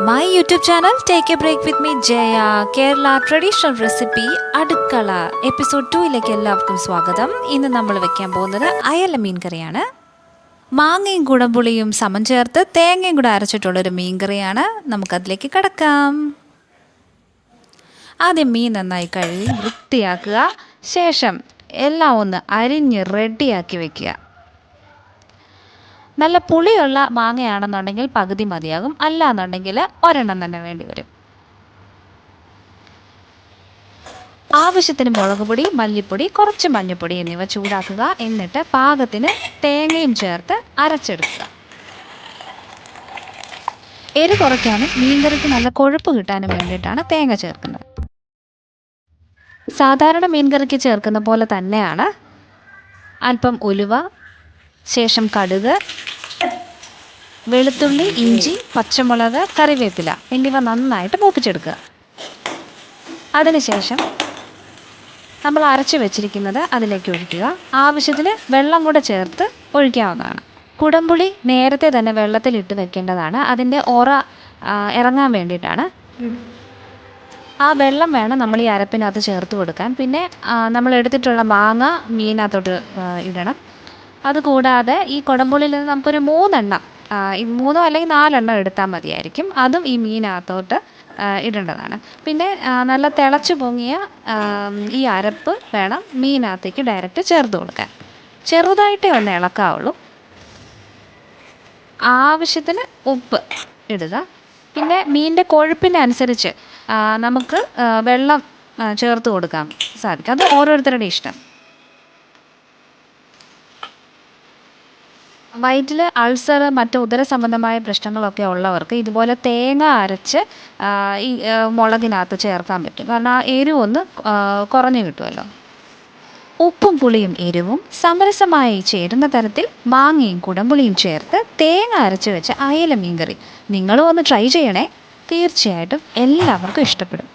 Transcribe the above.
My YouTube channel take a break with me Jaya Kerala traditional recipe അടുക്കള episode ടൂയിലേക്ക് എല്ലാവർക്കും സ്വാഗതം. ഇന്ന് നമ്മൾ വെക്കാൻ പോകുന്നത് അയല മീൻ കറിയാണ് മാങ്ങയും കുടംപുളിയും സമം ചേർത്ത് തേങ്ങയും കൂടെ അരച്ചിട്ടുള്ളൊരു മീൻ കറിയാണ് നമുക്കതിലേക്ക് കിടക്കാം. ആദ്യം മീൻ നന്നായി കഴുകി വൃത്തിയാക്കുക. ശേഷം എല്ലാം ഒന്ന് അരിഞ്ഞ് റെഡിയാക്കി വെക്കുക. നല്ല പുളിയുള്ള മാങ്ങയാണെന്നുണ്ടെങ്കിൽ പകുതി മതിയാകും. അല്ല എന്നുണ്ടെങ്കിൽ ഒരെണ്ണം തന്നെ വേണ്ടി വരും. ആവശ്യത്തിന് മുളക് പൊടി മല്ലിപ്പൊടി കുറച്ച് മഞ്ഞൾപ്പൊടി എന്നിവ ചൂടാക്കുക. എന്നിട്ട് പാകത്തിന് തേങ്ങയും ചേർത്ത് അരച്ചെടുക്കുക. എരി കുറയ്ക്കാനും മീൻകറിക്ക് നല്ല കൊഴുപ്പ് കിട്ടാനും വേണ്ടിയിട്ടാണ് തേങ്ങ ചേർക്കുന്നത്. സാധാരണ മീൻകറിക്ക് ചേർക്കുന്ന പോലെ തന്നെയാണ്. അല്പം ഉലുവ ശേഷം കടുക് വെളുത്തുള്ളി ഇഞ്ചി പച്ചമുളക് കറിവേപ്പില എന്നിവ നന്നായിട്ട് മൂപ്പിച്ചെടുക്കുക. അതിനുശേഷം നമ്മൾ അരച്ചു വെച്ചിരിക്കുന്നത് അതിലേക്ക് ഒഴിക്കുക. ആവശ്യത്തിന് വെള്ളം കൂടെ ചേർത്ത് ഒഴിക്കാവുന്നതാണ്. കുടംപുളി നേരത്തെ തന്നെ വെള്ളത്തിലിട്ട് വെക്കേണ്ടതാണ്. അതിന്റെ ഓറ ഇറങ്ങാൻ വേണ്ടിയിട്ടാണ്. ആ വെള്ളം വേണം നമ്മൾ ഈ അരപ്പിനകത്ത് ചേർത്ത് കൊടുക്കാൻ. പിന്നെ നമ്മൾ എടുത്തിട്ടുള്ള മാങ്ങ മീനകത്തോട്ട് ആ, ഇടണം അതുകൂടാതെ ഈ കുടംപുളിയിൽ നിന്ന് നമുക്കൊരു മൂന്നെണ്ണം ഈ മൂന്നോ അല്ലെങ്കിൽ നാലെണ്ണം എടുത്താൽ മതിയായിരിക്കും. അതും ഈ മീനകത്തോട്ട് ഇടേണ്ടതാണ്. പിന്നെ നല്ല തിളച്ച് പൊങ്ങിയ ഈ അരപ്പ് വേണം മീനകത്തേക്ക് ഡയറക്റ്റ് ചേർത്ത് കൊടുക്കാൻ. ചെറുതായിട്ടേ ഒന്ന് ഇളക്കാവുള്ളൂ. ആവശ്യത്തിന് ഉപ്പ് ഇടുക. പിന്നെ മീനിന്റെ കൊഴുപ്പിനനുസരിച്ച് നമുക്ക് വെള്ളം ചേർത്ത് കൊടുക്കാൻ സാധിക്കും. അത് ഓരോരുത്തരുടെ ഇഷ്ടം. വയറ്റിൽ അൾസർ മറ്റ് ഉദര സംബന്ധമായ പ്രശ്നങ്ങളൊക്കെ ഉള്ളവർക്ക് ഇതുപോലെ തേങ്ങ അരച്ച് ഈ മുളകിനകത്ത് ചേർക്കാൻ പറ്റും. കാരണം ആ എരിവൊന്ന് കുറഞ്ഞ് കിട്ടുമല്ലോ. ഉപ്പും പുളിയും എരിവും സമരസമായി ചേരുന്ന തരത്തിൽ മാങ്ങയും കുടംപുളിയും ചേർത്ത് തേങ്ങ അരച്ച് വെച്ച അയല മീൻകറി നിങ്ങളും ഒന്ന് ട്രൈ ചെയ്യണേ. തീർച്ചയായിട്ടും എല്ലാവർക്കും ഇഷ്ടപ്പെടും.